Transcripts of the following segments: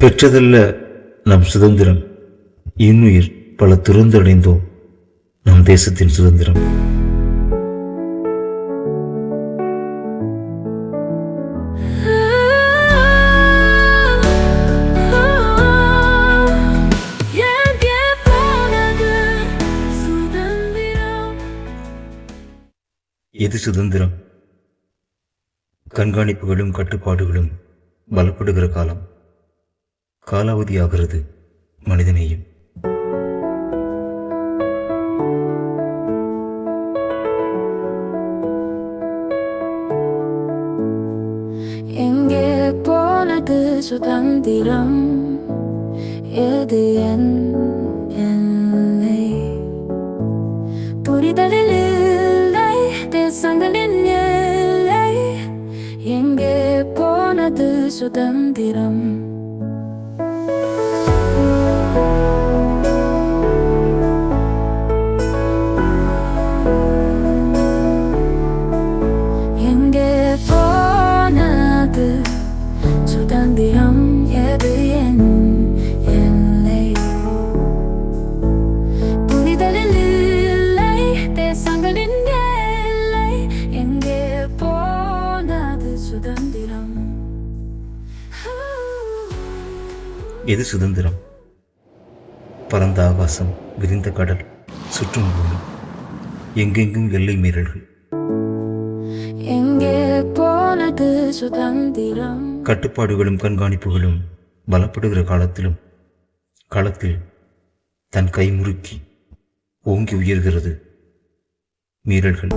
பெற்றதல்ல நம் சுதந்திரம். இன்னுயிர் பல துறந்தடைந்தோம். நம் தேசத்தின் சுதந்திரம். சுதந்திரம் எது சுதந்திரம்? கண்காணிப்புகளும் கட்டுப்பாடுகளும் பலப்படுகிற காலம். காலாவதியாகிறது மனிதநேயம் எங்கே போனது சுதந்திரம்? எது என் புரிதலில் இல்லை தேசங்களின் எங்கே போனது சுதந்திரம்? எது சுதந்திரம்? பரந்த ஆகாசம் விரிந்த கடல் சுற்றும் பூமி எங்கெங்கும் எல்லை மீறல்கள். எங்கே போனது சுதந்திரம்? கட்டுப்பாடுகளும் கண்காணிப்புகளும் பலப்படுகிற காலத்திலும் களத்தில் தன் கை முறுக்கி ஓங்கி உயர்கிறது மீறல்கள்.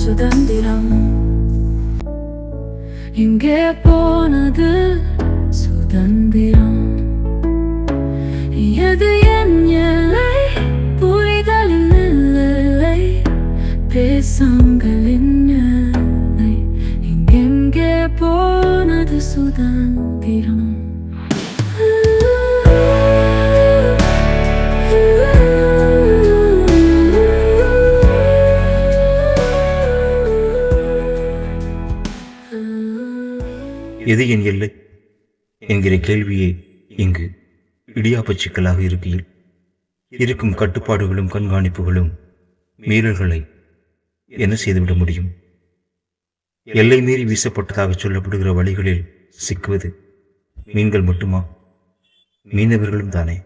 சுதந்திரம். இங்கே போனது சுதந்திரம்? எது என் எல்லை? புரிதலில் இல்லை தேசங்களின் எல்லை. எங்கெங்கே போனது சுதந்திரம்? எது என் எல்லை? என்கிற கேள்வியே இங்கு இடியாப்பச் சிக்கலாக இருக்கையில் இருக்கும் கட்டுப்பாடுகளும் கண்காணிப்புகளும் மீறல்களை என்ன செய்துவிட முடியும்? எல்லை மீறி வீசப்பட்டதாக சொல்லப்படுகிற வழிகளில் சிக்குவது மீன்கள் மட்டுமா? மீனவர்களும் தானே.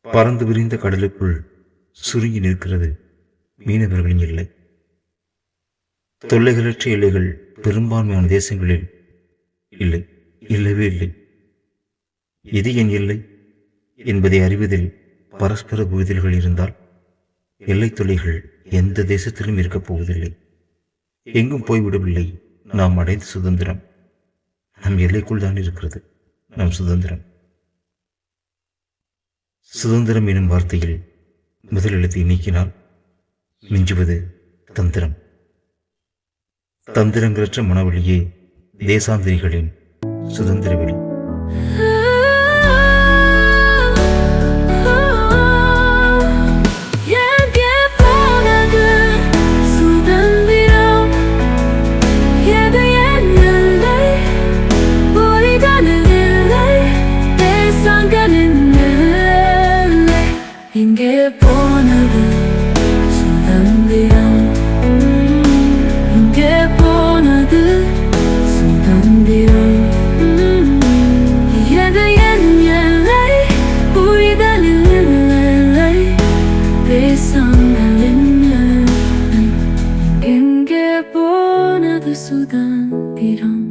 பறந்து விரிந்த கடலுக்குள் சுருங்கி நிற்கிறது மீனவர்களின் எல்லை. தொல்லைகளற்ற எல்லைகள் பெரும்பான்மையான தேசங்களில் இல்லை இல்லவே இல்லை. இது என் எல்லை? என்பதை அறிவதில் பரஸ்பர புரிதல்கள் இருந்தால் எல்லை துளைகள் எந்த தேசத்திலும் இருக்கப் போவதில்லை. எங்கும் போய்விடவில்லை. நாம் அடைந்த சுதந்திரம். நம் எல்லைக்குள் தான் இருக்கிறது. நம் சுதந்திரம். சுதந்திரம் எனும் வார்த்தையில் முதல் எழுத்தை நீக்கினால் மிஞ்சுவது தந்திரம். தந்திரங்களற்ற மனவழியே தேசாந்திரிகளின் சுதந்திர வெளி இங்கே போனது 수단 비랑